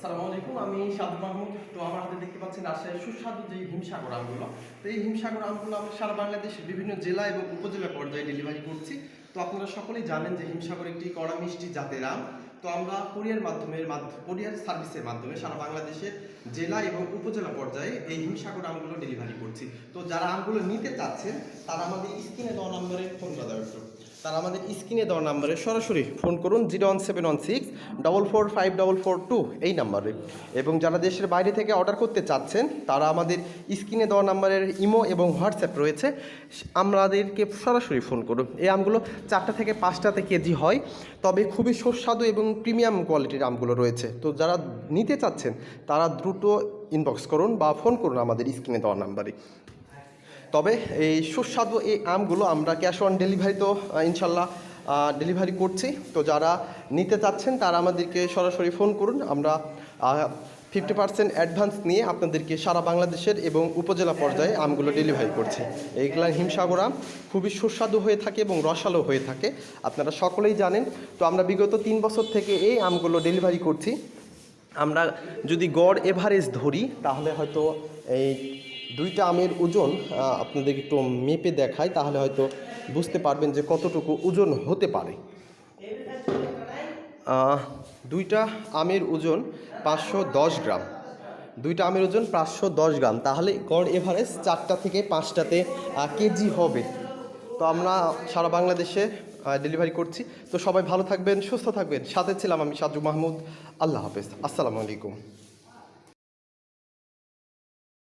আসসালামু আলাইকুম। আমি সাদ মাহমুদ তো আমার হাতে দেখতে পাচ্ছেন রাজশাহীর সুস্বাদু যে হিমসাগর আমগুলো। তো এই হিমসাগর আমগুলো আমরা সারা বাংলাদেশের বিভিন্ন জেলা এবং উপজেলা পর্যায়ে ডেলিভারি করছি। তো আপনারা সকলেই জানেন যে হিমসাগর একটি কড়া মিষ্টি জাতের আম। তো আমরা কোরিয়ার মাধ্যমে কোরিয়ার সার্ভিসের মাধ্যমে সারা বাংলাদেশের জেলা এবং উপজেলা পর্যায়ে এই হিমসাগর আমগুলো ডেলিভারি করছি। তো যারা আমগুলো নিতে চাচ্ছেন, তারা আমাদের স্ক্রিনে দেওয়া নম্বরে ফোন করা একটু তারা আমাদের স্ক্রিনে দেওয়া নাম্বারে সরাসরি ফোন করুন, zero one seven one six double four five double four two এই নাম্বারে। এবং যারা দেশের বাইরে থেকে অর্ডার করতে চাচ্ছেন, তারা আমাদের স্ক্রিনে দেওয়া নাম্বারের ইমো এবং হোয়াটসঅ্যাপ রয়েছে। আমাদেরকে সরাসরি ফোন করুন। এই আমগুলো চারটা থেকে পাঁচটাতে কেজি হয়, তবে খুবই সুস্বাদু এবং প্রিমিয়াম কোয়ালিটির আমগুলো রয়েছে। তো যারা নিতে চাচ্ছেন, তারা দ্রুত ইনবক্স করুন বা ফোন করুন আমাদের স্ক্রিনে দেওয়া নাম্বারে। তবে এই সুস্বাদু এই আমগুলো আমরা ক্যাশ অন ডেলিভারি তো ইনশাল্লাহ ডেলিভারি করছি। তো যারা নিতে চাচ্ছেন, তারা আমাদেরকে সরাসরি ফোন করুন। আমরা ফিফটি পার্সেন্ট অ্যাডভান্স নিয়ে আপনাদেরকে সারা বাংলাদেশের এবং উপজেলা পর্যায়ে আমগুলো ডেলিভারি করছি। এইগুলা হিমসাগর আম খুবই সুস্বাদু হয়ে থাকে এবং রসালো হয়ে থাকে, আপনারা সকলেই জানেন। তো আমরা বিগত তিন বছর থেকে এই আমগুলো ডেলিভারি করছি। আমরা যদি গড় এভারেজ ধরি, তাহলে হয়তো এই দুইটা আমের ওজন আহ, আপনাদেরকে একটু মেপে দেখাই তাহলে হয়তো বুঝতে পারবেন যে কতটুকু ওজন হতে পারে। দুইটা আমের ওজন পাঁচশো দশ গ্রাম। দুইটা আমের ওজন পাঁচশো দশ গ্রাম। তাহলে গড় এভারেজ চারটা থেকে পাঁচটাতে কেজি হবে। তো আমরা সারা বাংলাদেশে ডেলিভারি করছি। তো সবাই ভালো থাকবেন সুস্থ থাকবেন। সাথে ছিলাম আমি সাজু মাহমুদ। আল্লাহ হাফেজ। আসসালামু আলাইকুম।